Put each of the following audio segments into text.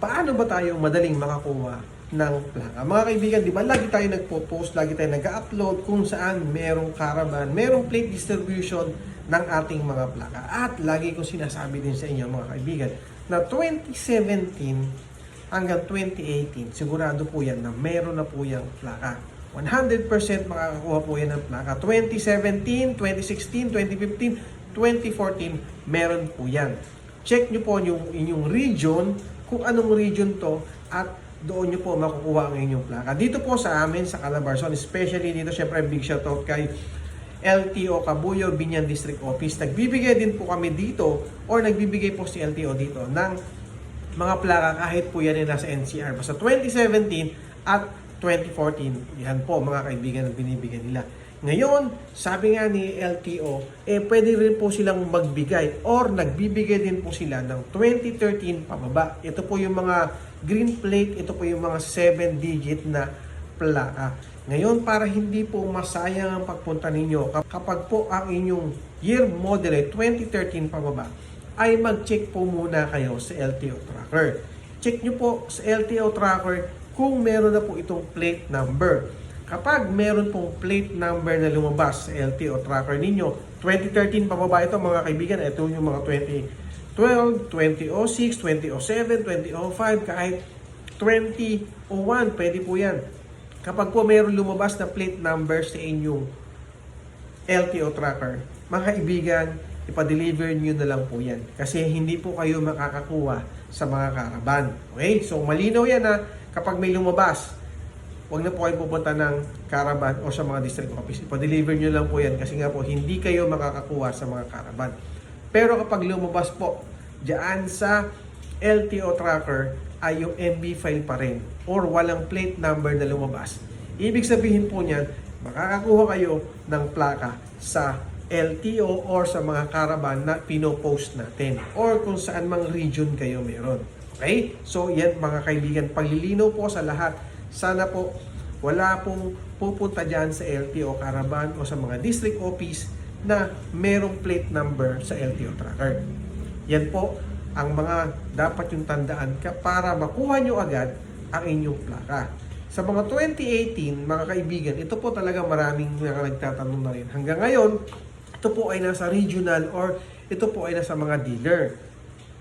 paano ba tayo madaling makakuha ng plaka? Mga kaibigan, di ba lagi tayo nagpo-post, lagi tayo nag-upload kung saan merong caravan, merong plate distribution ng ating mga plaka. At lagi ko sinasabi din sa inyo mga kaibigan na 2017 hanggang 2018, sigurado po yan na meron na po yung plaka. 100% makakakuha po yan ng plaka. 2017, 2016, 2015, 2014, meron po yan. Check nyo po yung inyong region, kung anong region to, at doon nyo po makukuha ang inyong plaka. Dito po sa amin, sa Calabarzon, especially dito, syempre big shoutout kay LTO Kabuyo Binyan District Office. Nagbibigay din po kami dito or nagbibigay po si LTO dito ng mga plaka kahit po yan ay nasa NCR. Basta 2017 at 2014, yan po mga kaibigan ang binibigyan nila. Ngayon, sabi nga ni LTO, eh pwede rin po silang magbigay or nagbibigay din po sila ng 2013 pababa. Ito po yung mga green plate, ito po yung mga 7-digit na plaka. Ngayon, para hindi po masayang ang pagpunta ninyo, kap- kapag po ang inyong year model ay 2013 pababa, ay mag-check po muna kayo sa LTO tracker. Check nyo po sa LTO tracker kung meron na po itong plate number. Kapag meron pong plate number na lumabas sa LTO tracker ninyo, 2013 pababa ito mga kaibigan, ito yung mga 2012, 2006, 2007, 2005, kahit 2001, pwede po yan. Kapag po meron lumabas na plate number sa inyong LTO tracker, mga kaibigan, ipa-deliver nyo na lang po yan. Kasi hindi po kayo makakakuha sa mga karaban. Okay? So, malinaw yan na kapag may lumabas, huwag na po kayo pupunta ng caravan o sa mga district office. Ipa-deliver nyo lang po yan kasi nga po hindi kayo makakakuha sa mga caravan. Pero kapag lumabas po diyan sa LTO tracker ay yung MB file pa rin or walang plate number na lumabas. Ibig sabihin po niyan, makakakuha kayo ng plaka sa LTO or sa mga caravan na pinopost natin or kung saan mang region kayo meron. Okay? So yan mga kaibigan, paglilinaw po sa lahat. Sana po wala pong pupunta dyan sa LTO caravan o sa mga district office na merong plate number sa LTO tracker. Yan po ang mga dapat yung tandaan ka para makuha nyo agad ang inyong plaka. Sa mga 2018, mga kaibigan, ito po talaga maraming nagtatanong na rin. Hanggang ngayon, ito po ay nasa regional or ito po ay nasa mga dealer.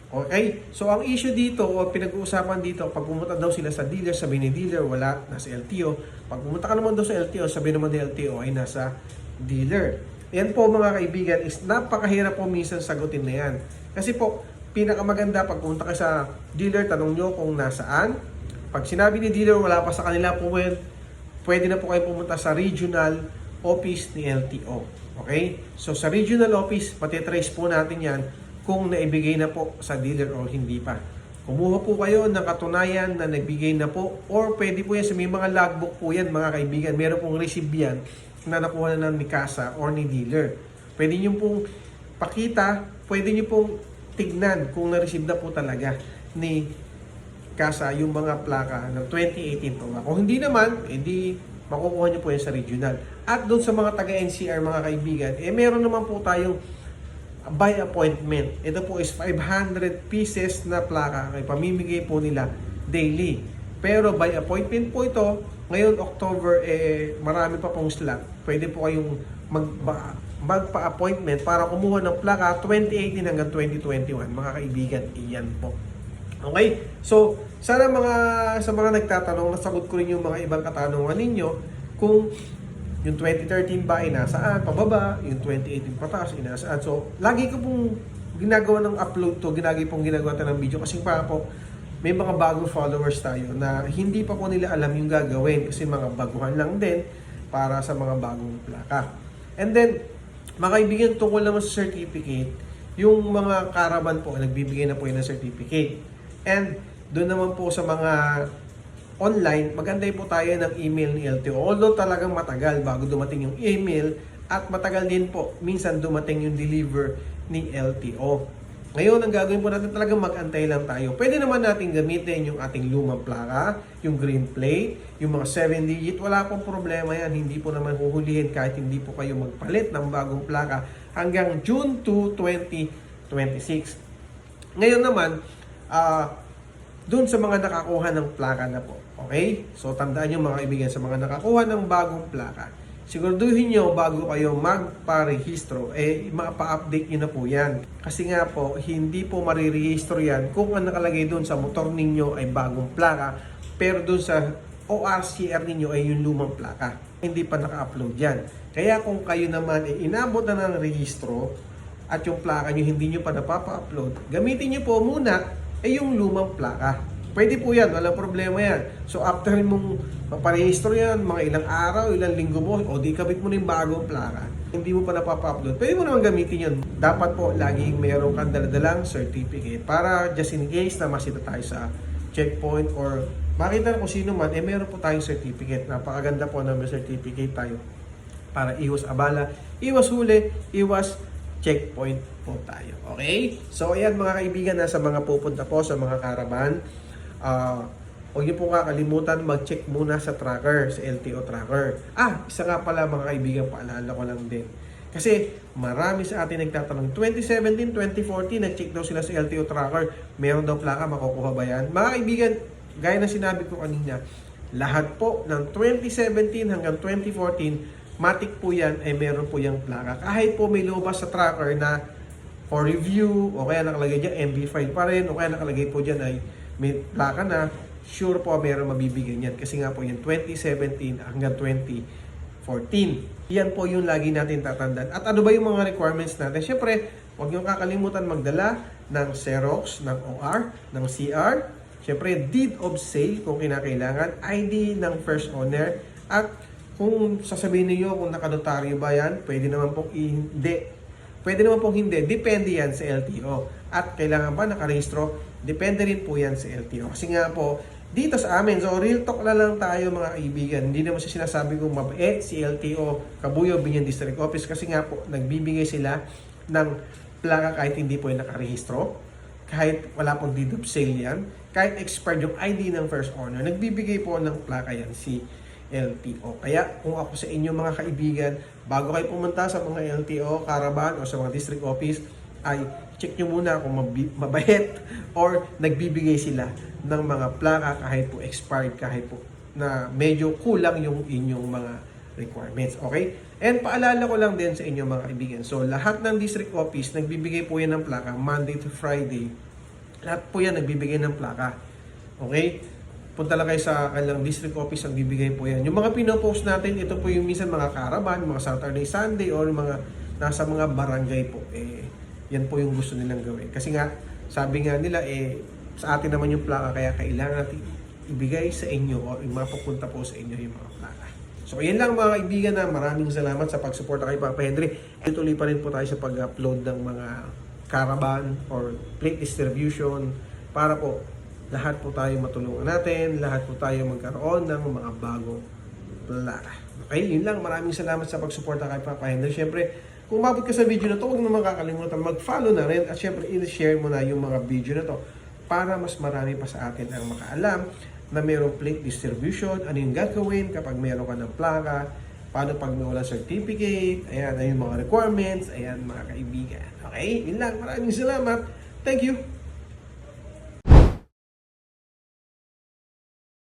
Okay? So, ang issue dito, o pinag-uusapan dito, pag pumunta daw sila sa dealer, sabi ni dealer, wala, nasa LTO. Pag pumunta ka naman daw sa LTO, sabi naman ni LTO ay nasa dealer. Yan po mga kaibigan, is napakahirap po minsan sagutin na yan. Kasi po, pinakamaganda pag pumunta ka sa dealer, tanong nyo kung nasaan. Pag sinabi ni dealer, wala pa sa kanila po, well, pwede na po kayo pumunta sa regional office ni LTO. Okay? So sa regional office, matitrace po natin yan kung naibigay na po sa dealer o hindi pa. Kumuha po kayo ng katunayan na nagbigay na po or pwede po yan sa may mga logbook po yan mga kaibigan. Meron pong receipt yan na nakuha na ng ni Casa or ni dealer. Pwede nyo pong pakita, pwede nyo pong tignan kung na-receive na po talaga ni Casa yung mga plaka ng 2018 po. Kung hindi naman, edi makukuha nyo po yan sa regional. At doon sa mga taga-NCR mga kaibigan, eh meron naman po tayong by appointment. Ito po is 500 pieces na plaka ay pamimigay po nila daily. Pero by appointment po ito, ngayon October eh marami pa pong slot. Pwede po kayong mag magpa-appointment para kumuha ng plaka 2018 hanggang 2021. Mga kaibigan, iyan po. Okay? So, sana mga sa mga nagtatanong, nasagot ko rin yung mga ibang katanungan ninyo kung yung 2013 ba ay nasaan, pababa, yung 2018 pataas, ay nasaan. So, lagi ko pong ginagawa ng upload to, ginagi pong ginagawa tayo ng video kasi pa po, may mga bagong followers tayo na hindi pa po nila alam yung gagawin kasi mga baguhan lang din para sa mga bagong plaka. And then, mga kaibigan, tungkol naman sa certificate, yung mga caravan po, nagbibigay na po yun ng certificate. And doon naman po sa mga online, magantay po tayo ng email ni LTO. Although talagang matagal bago dumating yung email at matagal din po minsan dumating yung deliver ni LTO. Ngayon, ang gagawin po natin talagang mag-antay lang tayo. Pwede naman natin gamitin yung ating lumang plaka, yung green plate, yung mga 7 digit. Wala pong problema yan. Hindi po naman huhulihin kahit hindi po kayo magpalit ng bagong plaka hanggang June 2, 2026. Ngayon naman, ah doon sa mga nakakuha ng plaka na po. Okay? So tandaan nyo mga kaibigan, sa mga nakakuha ng bagong plaka, siguraduhin nyo bago kayo magparehistro, eh mapa-update nyo na po yan. Kasi nga po, hindi po marirehistro yan kung ang nakalagay doon sa motor ninyo ay bagong plaka, pero doon sa ORCR ninyo ay yung lumang plaka. Hindi pa naka-upload yan. Kaya kung kayo naman ay inabot na ng rehistro at yung plaka nyo hindi nyo pa napapa-upload, gamitin nyo po muna ay yung lumang plaka. Pwede po yan, walang problema yan. So after mong maparehistro yan, mga ilang araw, ilang linggo mo, o di kabit mo na yung bagong plaka, hindi mo pa napapa-upload, pwede mo naman gamitin yun. Dapat po laging meron kang daladalang certificate para just in case na masita tayo sa checkpoint or makita na kung sino man, eh meron po tayong certificate. Napakaganda po na may certificate tayo para iwas abala, iwas huli, iwas checkpoint po tayo. Okay? So, ayan mga kaibigan, nasa mga pupunta po sa mga karaban. Ah, huwag niyo po kakalimutan mag-check muna sa tracker, sa LTO tracker. Ah, isa nga pala mga kaibigan, paalala ko lang din. Kasi marami sa atin nagtatanong, 2017, 2014, nag-check daw sila sa LTO tracker. Meron daw plaka, makukuha ba yan? Mga kaibigan, gaya na sinabi ko kanina, lahat po ng 2017 hanggang 2014, matik po yan ay meron po yung plaka. Kahit po may lumabas sa tracker na for review, o kaya nakalagay dyan MB file pa rin, o kaya nakalagay po dyan ay may plaka na, sure po meron mabibigyan yan. Kasi nga po yung 2017 hanggang 2014. Yan po yung lagi natin tatandaan. At ano ba yung mga requirements natin? Siyempre, huwag niyong kakalimutan magdala ng Xerox, ng OR, ng CR, Siyempre, deed of sale kung kinakailangan, ID ng first owner, at kung sasabihin niyo kung nakanotaryo ba yan, pwede naman pong hindi. Pwede naman pong hindi. Depende yan sa LTO. At kailangan ba nakarehistro? Depende rin po yan sa LTO. Kasi nga po, dito sa amin, so real talk na lang tayo mga kaibigan. Hindi naman siya sinasabi kong mabait si LTO, Kabuyo, Binyan District Office. Kasi nga po, nagbibigay sila ng plaka kahit hindi po yung nakarehistro kahit wala pong deed of sale yan, kahit expired yung ID ng first owner, nagbibigay po ng plaka yan si LTO. Kaya kung ako sa inyo mga kaibigan, bago kayo pumunta sa mga LTO, caravan o sa mga district office, ay check nyo muna kung mabait or nagbibigay sila ng mga plaka kahit po expired, kahit po na medyo kulang yung inyong mga requirements. Okay? And paalala ko lang din sa inyo mga kaibigan. So, lahat ng district office, nagbibigay po yan ng plaka Monday to Friday. Lahat po yan nagbibigay ng plaka. Okay? Punta lang kayo sa kanilang district office, ang bibigay po yan. Yung mga pinopost natin, ito po yung minsan mga caravan, mga Saturday, Sunday, or mga nasa mga barangay po. Eh, yan po yung gusto nilang gawin. Kasi nga, sabi nga nila, eh, sa atin naman yung plaka, kaya kailangan natin ibigay sa inyo o mapupunta po sa inyo yung mga plaka. So, ayan lang mga kaibigan na maraming salamat sa pagsuporta kay Papa Henry. Tuloy pa rin po tayo sa pag-upload ng mga caravan or plate distribution para po lahat po tayo matulungan natin, lahat po tayo magkaroon ng mga bagong plaka. Okay, yun lang. Maraming salamat sa pagsuporta kay Papa Henry. Siyempre, kung umabot ka sa video na to, huwag naman kakalimutan mag-follow na rin at syempre i-share mo na yung mga video na to para mas marami pa sa atin ang makaalam na mayroong plate distribution, ano yung gagawin kapag meron ka ng plaka, paano pag may wala certificate, ayan, yung mga requirements, ayan mga kaibigan. Okay, yun lang. Maraming salamat. Thank you.